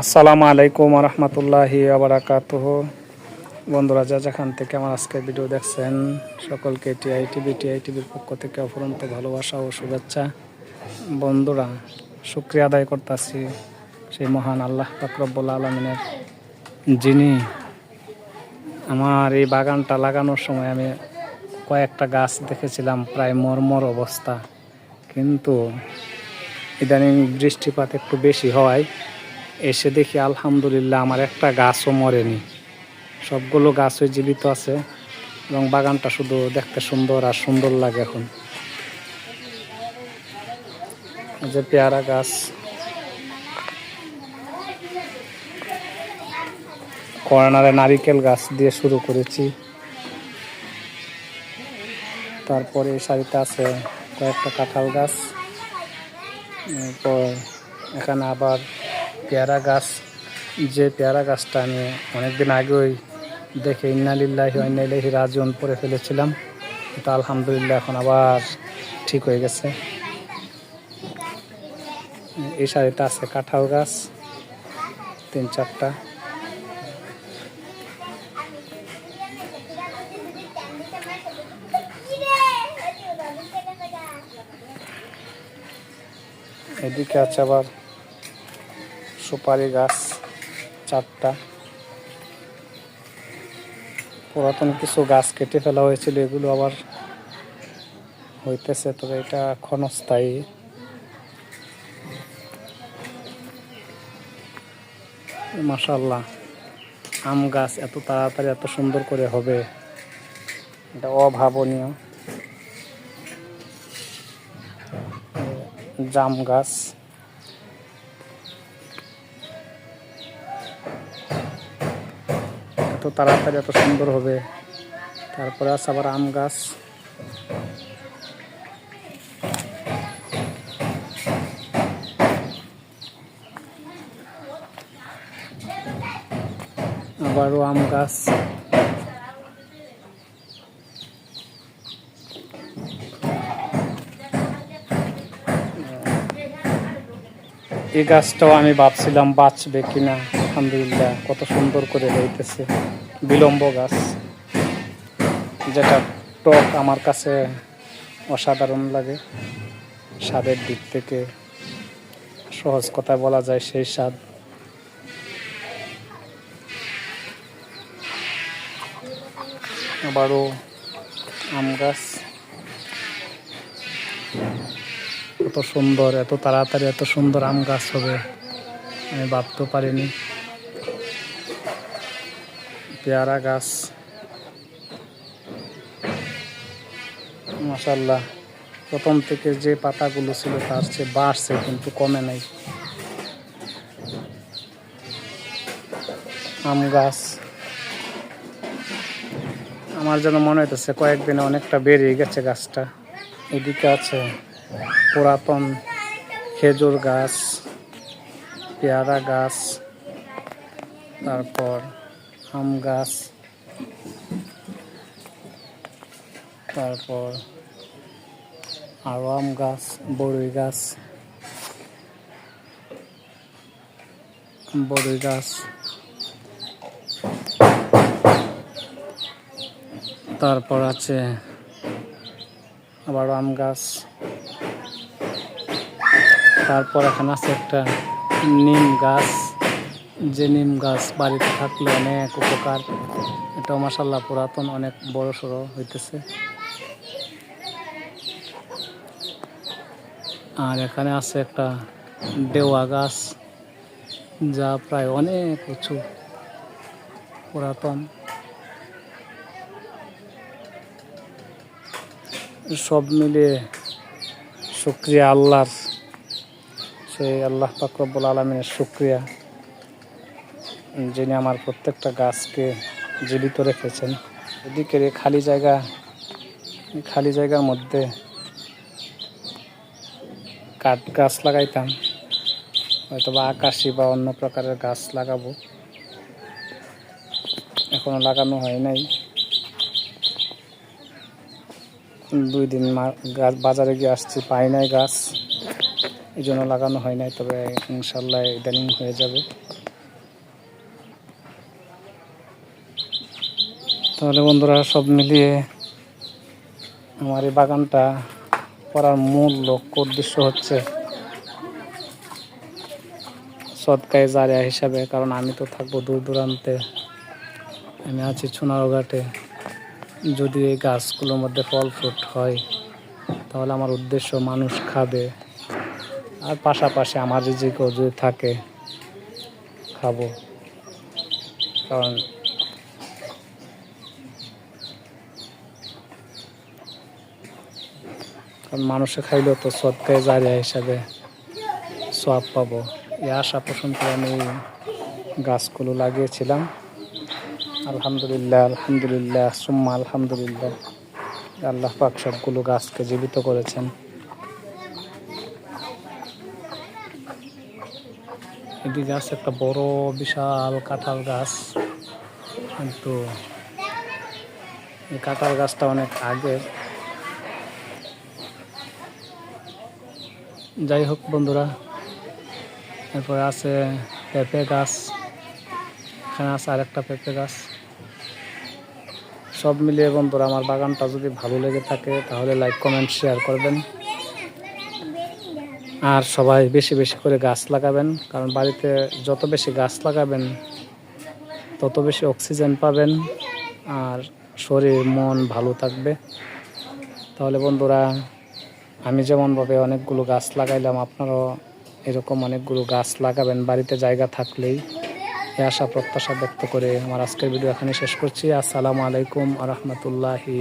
আসসালামু আলাইকুম রহমতুল্লাহি আবরাকাতুহ বন্ধুরা, যা যেখান থেকে আমার আজকের ভিডিও দেখছেন, সকলকে টিআই টিভি, টিআই টিভির পক্ষ থেকে অফুরন্ত ভালোবাসা ও শুভেচ্ছা। বন্ধুরা, শুক্রিয়া আদায় করতেছি সেই মহান আল্লাহ ফাকরবুল আলমিনের, যিনি আমার এই বাগানটা লাগানোর সময় আমি কয়েকটা গাছ দেখেছিলাম, প্রায় মরমর অবস্থা। কিন্তু ইদানিং বৃষ্টিপাত একটু বেশি হওয়ায় এসে দেখি আলহামদুলিল্লাহ আমার একটা গাছও মরেনি। সবগুলো গাছই জীবিত আছে এবং বাগানটা শুধু দেখতে সুন্দর আর সুন্দর লাগে এখন। যে পেয়ারা গাছ। কর্নারে নারিকেল গাছ দিয়ে শুরু করেছি। তারপরে সারিতে আছে কয়েকটা কাঁঠাল গাছ। এরপর এখানে আবার পেয়ারা গাছ যে পেয়ারা গাছটা আমি অনেকদিন আগেই দেখে ইন্নালিল্লাহি ইন্নালিহি রাজিউন পরে ফেলেছিলাম। তো আলহামদুলিল্লাহ এখন আবার ঠিক হয়ে গেছে। এই সারিতে আছে কাঁঠাল গাছ, তিন চারটা। এদিকে আছে আবার সুপারি গাছ, চারটা। পুরাতন কিছু গাছ কেটে ফেলা হয়েছিল, এগুলো আবার হইতেছে, তবে এটা ক্ষণস্থায়ী। মাসাল্লাহ আম গাছ এত তাড়াতাড়ি, এত সুন্দর করে হবে, এটা অভাবনীয়। জাম গাছ। এত তাড়াতাড়ি, এত সুন্দর হবে। তারপরে আছে আবার আম গাছ। আবারও আম গাছ। এই গাছটাও আমি ভাবছিলাম বাঁচবে কিনা। আলহামদুলিল্লাহ, কত সুন্দর করে হইতেছে। বিলম্ব গাছ। যেটা টক আমার কাছে অসাধারণ লাগে। স্বাদের দিক থেকে সহজ কথা বলা যায় সেই স্বাদ। আবারও আম গাছ। এত সুন্দর, এত তাড়াতাড়ি এত সুন্দর আম গাছ হবে, আমি ভাবতেও পারিনি। পেয়ারা গাছ। মাসাল্লাহ প্রথম থেকে যে পাতাগুলো ছিল তার চেয়ে বাড়ছে কিন্তু কমে নাই। আম গাছ। আমার যেন মনে হইতেছে কয়েকদিনে অনেকটা বেরিয়ে গেছে গাছটা। এদিকে আছে পুরাতন খেজুর গাছ, পেয়ারা গাছ, তারপর আম গাছ। তারপর আরও আম গাছ, বড়ই গাছ। বড়ই গাছ। তারপর আছে আবার আম গাছ। তারপর এখানে আছে একটা নিম গাছ। যে নিম গাছ বাড়িতে থাকলে অনেক উপকার। এটাও মাসাল্লাহ পুরাতন, অনেক বড় সড়ো হইতেছে। আর এখানে আছে একটা দেওয়া গাছ, যা প্রায় অনেক উঁচু, পুরাতন। সব মিলিয়ে শুক্রিয়া আল্লাহর। সেই আল্লাহ পাকরবুল আলমিনের শুক্রিয়া। যিনি আমার প্রত্যেকটা গাছকে জীবিত রেখেছেন। এদিকের খালি জায়গা, খালি জায়গার মধ্যে কাঠ গাছ লাগাইতাম হয়তো বা আকাশি বা অন্য প্রকারের গাছ লাগাবো। এখনও লাগানো হয় নাই। দুই দিন গাছ বাজারে গিয়ে আসছি, পাই নাই গাছ। এই জন্য লাগানো হয় নাই, তবে ইনশাল্লাহ ইদানিং হয়ে যাবে। তাহলে বন্ধুরা সব মিলিয়ে আমার এই বাগানটা করার মূল লক্ষ্য, উদ্দেশ্য হচ্ছে সৎকায় জারিয়া হিসাবে, কারণ আমি তো থাকব দূর দূরান্তে। আমি আছি সোনারঘাটে যদি এই গাছগুলোর মধ্যে ফল ফ্রুট হয়, তাহলে আমার উদ্দেশ্য মানুষ খাবে। আর পাশাপাশি আমার রিজিকও যদি থাকে, খাব। কারণ কারণ মানুষে খাইলেও তো সৎকায় জারিয়া হিসাবে সব পাবো। এই আশা পোষণ করে আমি গাছগুলো লাগিয়েছিলাম। আলহামদুলিল্লাহ আলহামদুলিল্লাহ, সুম্মা আলহামদুলিল্লাহ। আল্লাহ পাক সবগুলো গাছকে জীবিত করেছেন। এটি আছে একটা বড়, বিশাল কাঁঠাল গাছ। কিন্তু এই কাঁঠাল গাছটা অনেক আগের। যাই হোক বন্ধুরা, এরপরে আছে পেঁপে গাছ, এখানে আছে আরেকটা পেঁপে গাছ। সব মিলিয়ে বন্ধুরা, আমার বাগানটা যদি ভালো লেগে থাকে, তাহলে লাইক কমেন্ট শেয়ার করবেন। আর সবাই বেশি বেশি করে গাছ লাগাবেন, কারণ বাড়িতে যত বেশি গাছ লাগাবেন, তত বেশি অক্সিজেন পাবেন, আর শরীর, মন ভালো থাকবে। তাহলে বন্ধুরা আমি যেমনভাবে অনেকগুলো গাছ লাগাইলাম, আপনারাও এরকম অনেকগুলো গাছ লাগাবেন, বাড়িতে জায়গা থাকলেই। এ আশা, প্রত্যাশা ব্যক্ত করে আমার আজকের ভিডিও এখানে শেষ করছি। আসসালামু আলাইকুম আ রহমতুল্লাহি